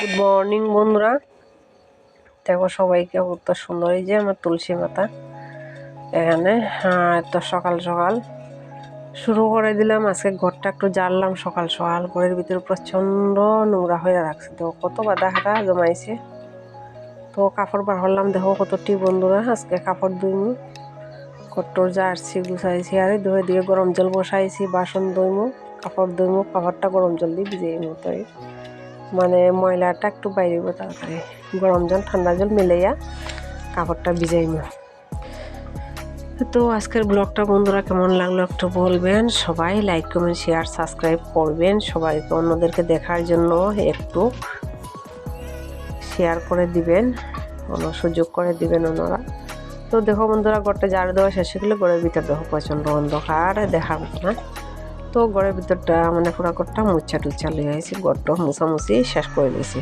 Good morning বন্ধুরা। দেখো সবাইকে কত সুন্দর। এই যে আমার তুলসী মাতা এখানে হ্যাঁ এত সকাল সকাল। শুরু করে দিলাম, আজকে ঘরটা একটু জ্বাললাম সকাল সকাল। ঘরের ভিতরে প্রচণ্ড নোংরা হয়ে রাখছে। তো কত বাদা হাঁটা জমাইছে। তো কাপড় বার হলাম দেখো কতটি বন্ধুরা, আজকে কাপড় ধুইমু কট্টর জার্সি গুছাইছি, আরে ধুয়ে দিয়ে গরম জল বসাইছি, বাসন ধুইমু, কাপড় ধুইমু, কাপড়টা গরম জল দিয়ে ভিজিয়ে মতোই মানে ময়লাটা একটু বাইরে তাড়াতাড়ি। গরম জল, ঠান্ডা জল মিলাইয়া কাপড়টা ভিজাইমু তো আজকের ব্লগটা বন্ধুরা কেমন লাগল একটু বলবেন। সবাই লাইক কমেন্ট শেয়ার সাবস্ক্রাইব করবেন। সবাইকে অন্যদেরকে দেখার জন্য একটু শেয়ার করে দিবেন, অন্য সুযোগ করে দিবেন ওনারা। তো দেখো বন্ধুরা, ঘরটা ঝাড়ু দেওয়া শেষ হয়ে গেলে ঘরের ভিতর দেখো প্রচণ্ড অন্ধকার দেখার না। তো ঘরের ভিতরটা মানে পুরা ঘরটা মুচ্ছা টুচ্ছা লিয়ে হয়েছে ঘরটা মুছামুছি শেষ করে দিয়েছি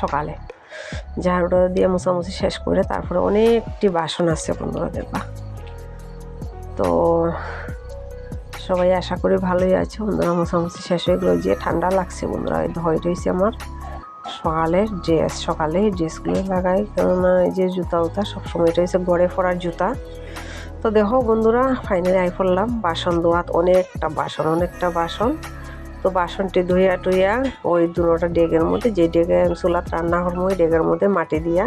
সকালে। ঝাড়ুটা দিয়ে মুছামুছি শেষ করে তারপরে অনেকটি বাসন আছে বন্ধুরা, দেখবা। তো সবাই আশা করি ভালোই আছে। বন্ধুরা, মোছামুছি শেষ হয়ে গেলো। যে ঠান্ডা লাগছে বন্ধুরা, এই ধরে রয়েছে আমার। সকালের ড্রেস, সকালে ড্রেসগুলো লাগাই। কেননা এই যে জুতা উতা সবসময় এটা হচ্ছে গড়ে পড়ার জুতা। তো দেখো বন্ধুরা ফাইনালি আই পড়লাম। বাসন ধোয়াত অনেকটা বাসন অনেকটা বাসন। তো বাসনটি ধুইয়া টুইয়া ওই দুটা ডেগের মধ্যে, যে ডেগে চুলাত রান্না করব, ওই ডেগের মধ্যে মাটি দিয়া,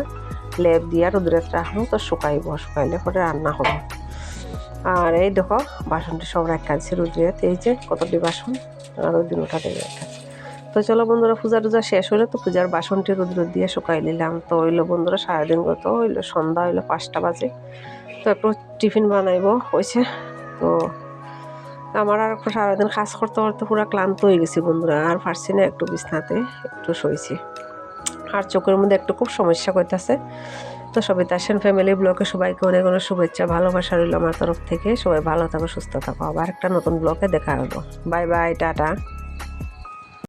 লেপ দিয়া রোদ্রে রাখব তো শুকাইব, শুকাইলে পরে রান্না করব। আর এই দেখো, বাসনটি সব রাখাচ্ছি রোদ্রে এই যে কতটি বাসন, আর ওই দুটা ডেগে রাখাচ্ছি তো চলো বন্ধুরা, পূজা টুজা শেষ হলে তো পূজার বাসনটি রোদ্র দিয়ে শুকাই নিলাম। তো হইল বন্ধুরা, সারাদিন গত হইল সন্ধ্যা হইল পাঁচটা বাজে। তো একটু টিফিন বানাইব হয়েছে। তো আমার আর সারাদিন কাজ করতে করতে পুরো ক্লান্ত হয়ে গেছি বন্ধুরা, আর পারছি না একটু বিছনাতে একটু শুয়েছি আর চোখের মধ্যে একটু খুব সমস্যা করতেছে। তো সবাই তাসেন ফ্যামিলি ব্লগে সবাইকে অনেক অনেক শুভেচ্ছা, ভালোবাসা রইল আমার তরফ থেকে। সবাই ভালো থাকো, সুস্থ থাকো। আবার একটা নতুন ব্লগে দেখা হলো বাই বাই টাটা।